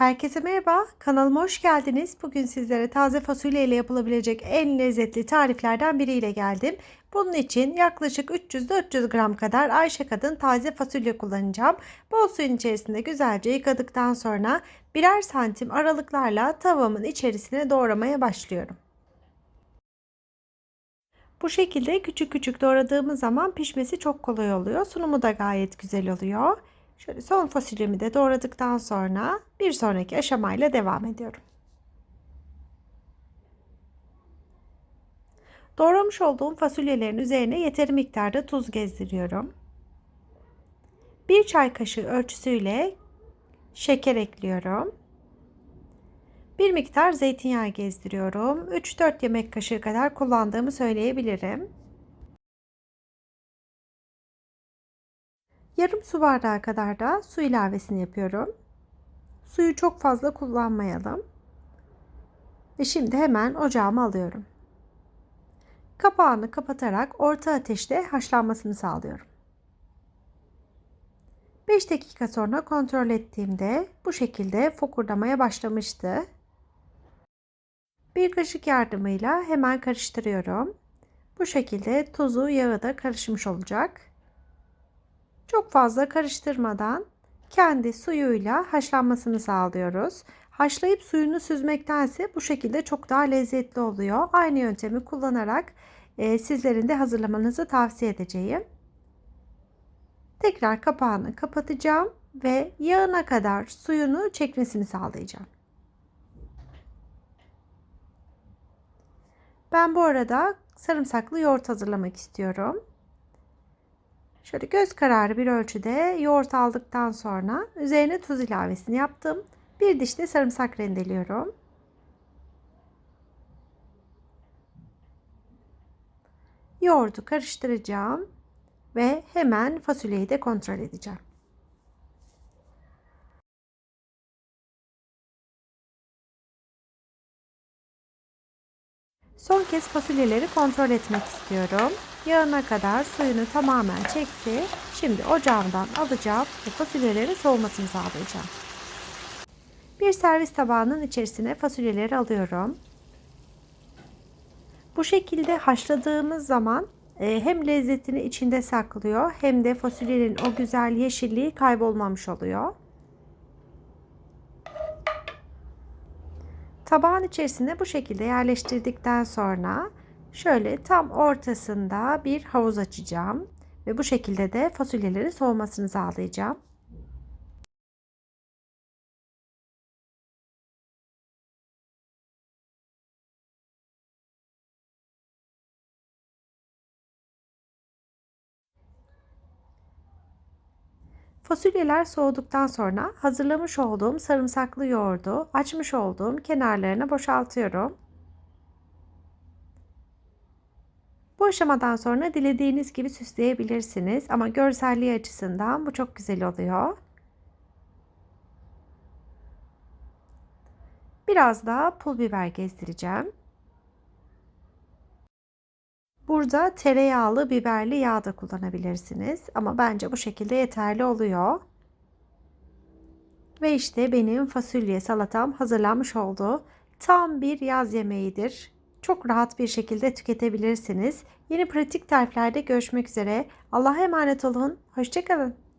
Herkese merhaba, kanalıma hoş geldiniz. Bugün sizlere taze fasulye ile yapılabilecek en lezzetli tariflerden biriyle geldim. Bunun için yaklaşık 300-400 gram kadar Ayşe Kadın taze fasulye kullanacağım. Bol suyun içerisinde güzelce yıkadıktan sonra birer santim aralıklarla tavamın içerisine doğramaya başlıyorum. Bu şekilde küçük küçük doğradığımız zaman pişmesi çok kolay oluyor. Sunumu da gayet güzel oluyor. Şöyle son fasulyemi de doğradıktan sonra bir sonraki aşamayla devam ediyorum. Doğramış olduğum fasulyelerin üzerine yeteri miktarda tuz gezdiriyorum. Bir çay kaşığı ölçüsüyle şeker ekliyorum. Bir miktar zeytinyağı gezdiriyorum. 3-4 yemek kaşığı kadar kullandığımı söyleyebilirim. Yarım su bardağı kadar da su ilavesini yapıyorum. Suyu çok fazla kullanmayalım. Ve şimdi hemen ocağıma alıyorum. Kapağını kapatarak orta ateşte haşlanmasını sağlıyorum. 5 dakika sonra kontrol ettiğimde bu şekilde fokurdamaya başlamıştı. Bir kaşık yardımıyla hemen karıştırıyorum. Bu şekilde tuzu yağı da karışmış olacak. Çok fazla karıştırmadan kendi suyuyla haşlanmasını sağlıyoruz. Haşlayıp suyunu süzmektense bu şekilde çok daha lezzetli oluyor. Aynı yöntemi kullanarak e, sizlerin de hazırlamanızı tavsiye edeceğim. Tekrar kapağını kapatacağım ve yağına kadar suyunu çekmesini sağlayacağım. Ben bu arada sarımsaklı yoğurt hazırlamak istiyorum. Şöyle göz kararı bir ölçüde yoğurt aldıktan sonra üzerine tuz ilavesini yaptım. Bir diş de sarımsak rendeliyorum. Yoğurdu karıştıracağım ve hemen fasulyeyi de kontrol edeceğim. Son kez fasulyeleri kontrol etmek istiyorum. Yağına kadar suyunu tamamen çekti. Şimdi ocağımdan alacağım ve fasulyelerin soğumasını sağlayacağım. Bir servis tabağının içerisine fasulyeleri alıyorum. Bu şekilde haşladığımız zaman e, hem lezzetini içinde saklıyor hem de fasulyenin o güzel yeşilliği kaybolmamış oluyor. Tabağın içerisine bu şekilde yerleştirdikten sonra şöyle tam ortasında bir havuz açacağım ve bu şekilde de fasulyelerin soğumasını sağlayacağım. Fasulyeler soğuduktan sonra hazırlamış olduğum sarımsaklı yoğurdu açmış olduğum kenarlarına boşaltıyorum. Bu aşamadan sonra dilediğiniz gibi süsleyebilirsiniz ama görselliği açısından bu çok güzel oluyor. Biraz daha pul biber gezdireceğim. Burada tereyağlı biberli yağ da kullanabilirsiniz ama bence bu şekilde yeterli oluyor. Ve işte benim fasulye salatam hazırlanmış oldu. Tam bir yaz yemeğidir. Çok rahat bir şekilde tüketebilirsiniz. Yeni pratik tariflerde görüşmek üzere. Allah'a emanet olun. Hoşçakalın.